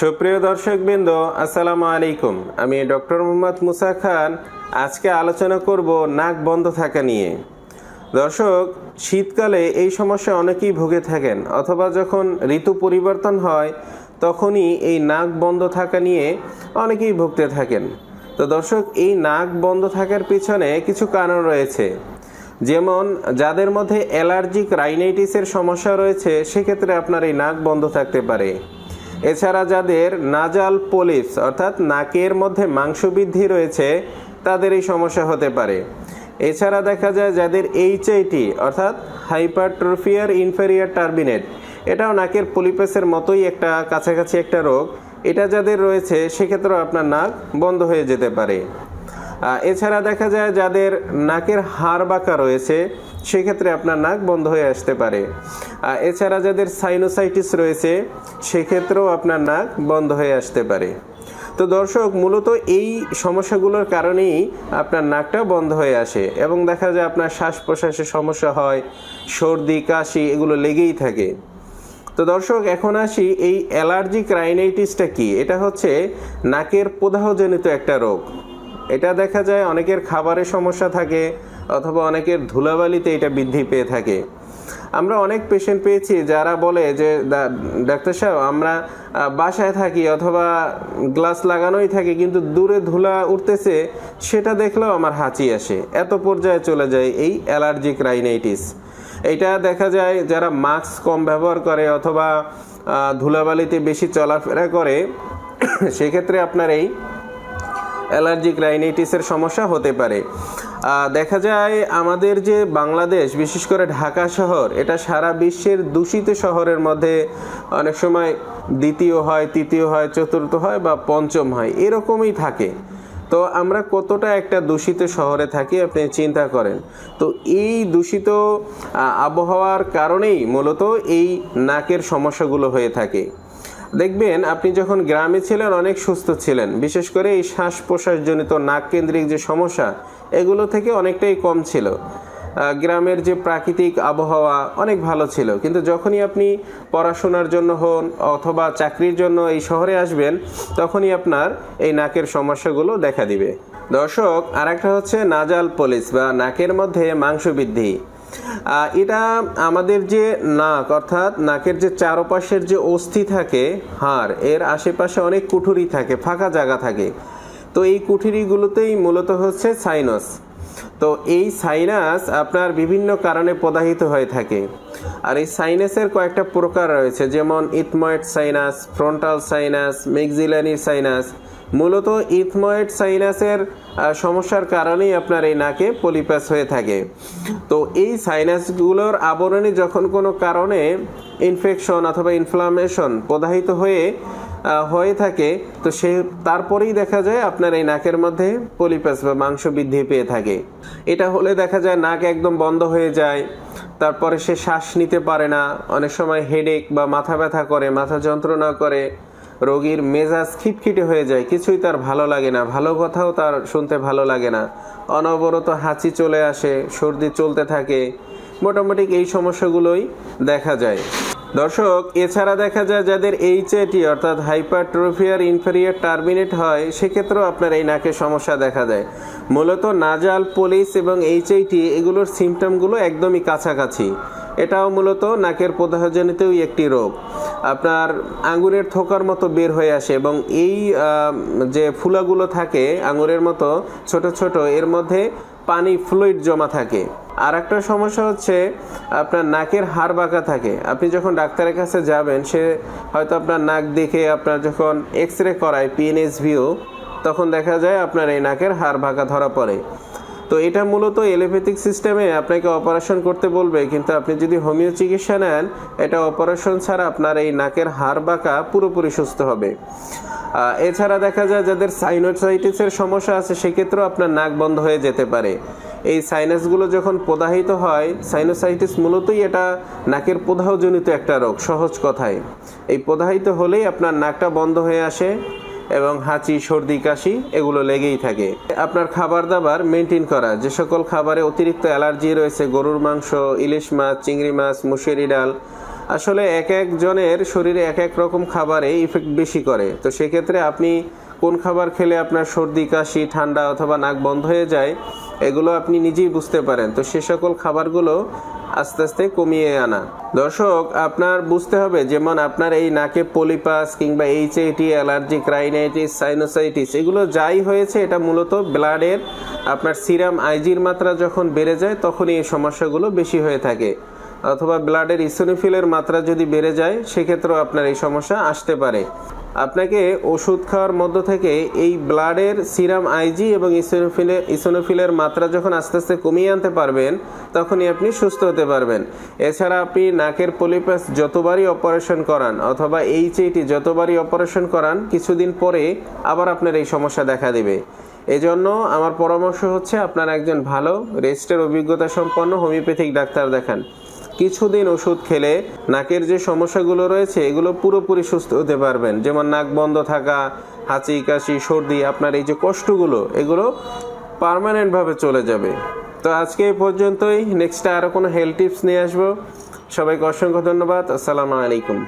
সুপ্রিয় দর্শকবৃন্দ, আসসালামু আলাইকুম। আমি ডক্টর মোহাম্মদ মুসা খান। আজকে আলোচনা করব নাক বন্ধ থাকা নিয়ে। দর্শক, শীতকালে এই সমস্যা অনেকেই ভুগে থাকেন, অথবা যখন ঋতু পরিবর্তন হয়, তখনই এই নাক বন্ধ থাকা নিয়ে অনেকেই ভুগতে থাকেন। তো দর্শক, এই নাক বন্ধ থাকার পিছনে কিছু কারণ রয়েছে। যেমন, যাদের মধ্যে অ্যালার্জিক রাইনাইটিসের সমস্যা রয়েছে, সেক্ষেত্রে আপনার এই নাক বন্ধ থাকতে পারে। এছাড়া যাদের নাজাল পোলিপস অর্থাৎ নাকের মধ্যে মাংস বৃদ্ধি রয়েছে, তাদের এই সমস্যা হতে পারে। এছাড়া দেখা যায় যাদের এইচআইটি অর্থাৎ হাইপারট্রোফিয়ার ইনফেরিয়ার টার্বিনেট, এটাও নাকের পলিপেসের মতোই একটা কাছাকাছি একটা রোগ। এটা যাদের রয়েছে, সেক্ষেত্রেও আপনার নাক বন্ধ হয়ে যেতে পারে। এছাড়া দেখা যায় যাদের নাকের হাড় বাঁকা রয়েছে সেক্ষেত্রে আপনার নাক বন্ধ হয়ে আসতে পারে। এছাড়া যাদের সাইনোসাইটিস রয়েছে, সেক্ষেত্রেও আপনার নাক বন্ধ হয়ে আসতে পারে। তো দর্শক, মূলত এই সমস্যাগুলোর কারণেই আপনার নাকটা বন্ধ হয়ে আসে এবং দেখা যায় আপনার শ্বাস প্রশ্বাসের সমস্যা হয়, সর্দি, কাশি এগুলো লেগেই থাকে। তো দর্শক, এখন আসি এই অ্যালার্জি ক্রাইনাইটিসটা কি? এটা হচ্ছে নাকের প্রদাহজনিত একটা রোগ। এটা দেখা যায় অনেকের খাবারের সমস্যা থাকে অথবা অনেকের ধুলাবালিতে এটা বৃদ্ধি পেয়ে থাকে। আমরা অনেক পেশেন্ট পেয়েছি যারা বলে যে, "দা- ডাক্তার সাহেব, আমরা বাসায় থাকি অথবা গ্লাস লাগানোই থাকে, কিন্তু দূরে ধুলা উঠতেছে, সেটা দেখলেও আমার হাঁচি আসে। এত পর্যায়ে চলে যায় এই অ্যালার্জিক রাইনাইটিস। এটা দেখা যায় যারা মাস্ক কম ব্যবহার করে অথবা ধুলাবালিতে বেশি চলাফেরা করে, সেক্ষেত্রে আপনার এই অ্যালার্জিক রাইনাইটিসের সমস্যা হতে পারে। দেখা যায় আমাদের যে বাংলাদেশ, বিশেষ করে ঢাকা শহর, এটা সারা বিশ্বের দূষিত শহরের মধ্যে অনেক সময় দ্বিতীয় হয়, তৃতীয় হয়, চতুর্থ হয় বা পঞ্চম হয়, এরকমই থাকে। তো আমরা কতটা একটা দূষিত শহরে থাকি, আপনি চিন্তা করেন। তো এই দূষিত আবহাওয়ার কারণেই মূলত এই নাকের সমস্যাগুলো হয়ে থাকে। দেখবেন, আপনি যখন গ্রামে ছিলেন, অনেক সুস্থ ছিলেন। বিশেষ করে এই শ্বাস প্রশ্বাসজনিত নাক কেন্দ্রিক যে সমস্যা, এগুলো থেকে অনেকটাই কম ছিল। গ্রামের যে প্রাকৃতিক আবহাওয়া অনেক ভালো ছিল। কিন্তু যখনই আপনি পড়াশোনার জন্য হন অথবা চাকরির জন্য এই শহরে আসবেন, তখনই আপনার এই নাকের সমস্যাগুলো দেখা দিবে। দর্শক আর একটা হচ্ছে নাজাল পলিস বা নাকের মধ্যে মাংস বৃদ্ধি এটা আমাদের যে নাক, অর্থাৎ নাকের যে চারপাশের যে অস্থি থাকে হার এর আশেপাশে অনেক কুঠুরি থাকে, ফাঁকা জায়গা থাকে। তো এই কুঠুরিগুলোতেই মূলত হচ্ছে সাইনাস তো এই সাইনাস আপনার বিভিন্ন কারণে প্রদাহিত হয়ে থাকে। আর এই সাইনাসের কয়েকটা প্রকার রয়েছে, যেমন ethmoid sinus frontal sinus maxillary sinus মূলত ইথময়েড সাইনাসের সমস্যার কারণেই আপনার এই নাকে পলিপাস হয়ে থাকে। তো এই সাইনাসগুলোর আবরণে যখন কোনো কারণে ইনফেকশন অথবা ইনফ্লামেশন প্রদাহিত হয়ে হয়ে থাকে, তো সে তারপরেই দেখা যায় আপনার এই নাকের মধ্যে পলিপাস বা মাংস বৃদ্ধি পেয়ে থাকে। এটা হলে দেখা যায় নাক একদম বন্ধ হয়ে যায়, তারপরে সে শ্বাস নিতে পারে না, অনেক সময় হেডেক বা মাথা ব্যথা করে, মাথা যন্ত্রণা করে, রোগীর মেজাজ খিটখিটে হয়ে যায়, কিছুই তার ভালো লাগে না, ভালো কথাও তার শুনতে ভালো লাগে না। অনবরত হাঁচি চলে আসে, সর্দি চলতে থাকে, মোটামুটি এই সমস্যাগুলোই দেখা যায়। দর্শক, এছাড়া দেখা যায় যাদের এইচএটি অর্থাৎ হাইপারট্রোফিয়ার ইনফেরিয়ার টার্মিনেট হয়, সেক্ষেত্রেও আপনার এই নাকের সমস্যা দেখা দেয়। মূলত নাজাল পলিস এবং এইচআইটি এগুলোর সিমটমগুলো একদমই কাছাকাছি। এটাও মূলত নাকের প্রদাহজনিতই একটি রোগ। আপনার আঙুরের থোকার মতো বের হয়ে আসে এবং এই যে ফুলাগুলো থাকে আঙুরের মতো ছোট ছোট, এর মধ্যে পানি ফ্লুইড জমা থাকে। আর একটা সমস্যা হচ্ছে আপনার নাকের হাড় বাঁকা থাকে। আপনি যখন ডাক্তারের কাছে যাবেন, সে হয়তো আপনার নাক দেখে আপনার যখন এক্স রে করায় পিএনএস ভিও তখন দেখা যায় আপনার এই নাকের হাড় বাঁকা ধরা পড়ে। তো এটা মূলত এলোপ্যাথিক সিস্টেমে আপনাকে অপারেশন করতে বলবে, কিন্তু আপনি যদি হোমিও চিকিৎসা নেন, এটা অপারেশন ছাড়া আপনার এই নাকের হাড় বাঁকা পুরোপুরি সুস্থ হবে। এছাড়া দেখা যায় যাদের সাইনোসাইটিসের সমস্যা আছে, সেক্ষেত্রেও আপনার নাক বন্ধ হয়ে যেতে পারে। এই সাইনাসগুলো যখন প্রদাহিত হয় সাইনোসাইটিস মূলতই এটা নাকের প্রদাহজনিত একটা রোগ, সহজ কথায়। এই প্রদাহিত হলেই আপনার নাকটা বন্ধ হয়ে আসে এবং হাঁচি, সর্দি, কাশি, এগুলো লেগেই থাকে। আপনার খাবার দাবার মেনটেন করা, যে সকল খাবারে অতিরিক্ত অ্যালার্জি রয়েছে, গরুর মাংস, ইলিশ মাছ, চিংড়ি মাছ, মুসুরি ডাল, আসলে এক একজনের শরীরে এক এক রকম খাবারে ইফেক্ট বেশি করে। তো সেক্ষেত্রে আপনি কোন খাবার খেলে আপনার সর্দি, কাশি, ঠান্ডা অথবা নাক বন্ধ হয়ে যায়, এগুলো আপনি নিজেই বুঝতে পারেন। তো সে সকল খাবারগুলো আস্তে আস্তে কমিয়ে আনা। দর্শক, আপনার বুঝতে হবে, যেমন আপনার এই নাকে পলিপাস কিংবা এইচআইটি অ্যালার্জিক রাইনাইটিস, সাইনোসাইটিস, এগুলো যাই হয়েছে, এটা মূলত ব্লাডের, আপনার সিরাম আইজির মাত্রা যখন বেড়ে যায়, তখনই এই সমস্যাগুলো বেশি হয়ে থাকে। অথবা ব্লাডের ইসোনিফিলের মাত্রা যদি বেড়ে যায়, সেক্ষেত্রেও আপনার এই সমস্যা আসতে পারে। আপনাকে ওষুধ খাওয়ার মধ্য থেকে এই ব্লাডের সিরাম আইজি এবং ইসোনোফিলের ইসোনোফিলের মাত্রা যখন আস্তে আস্তে কমিয়ে আনতে পারবেন, তখনই আপনি সুস্থ হতে পারবেন। এছাড়া আপনি নাকের পলিপাস যতবারই অপারেশন করান অথবা এইচএইটি যতবারই অপারেশন করান, কিছুদিন পরে আবার আপনার এই সমস্যা দেখা দেবে। এজন্য আমার পরামর্শ হচ্ছে, আপনার একজন ভালো, রেস্টের অভিজ্ঞতা সম্পন্ন হোমিওপ্যাথিক ডাক্তার দেখান। কিছুদিন ওষুধ খেলে নাকের যে সমস্যাগুলো রয়েছে, এগুলো পুরোপুরি সুস্থ হতে পারবেন। যেমন নাক বন্ধ থাকা, হাঁচি, কাশি, সর্দি, আপনার এই যে কষ্টগুলো, এগুলো পারমানেন্টভাবে চলে যাবে। তো আজকে এই পর্যন্তই। নেক্সটে আরও কোনো হেলথ টিপস নিয়ে আসব। সবাইকে অসংখ্য ধন্যবাদ। আসসালামু আলাইকুম।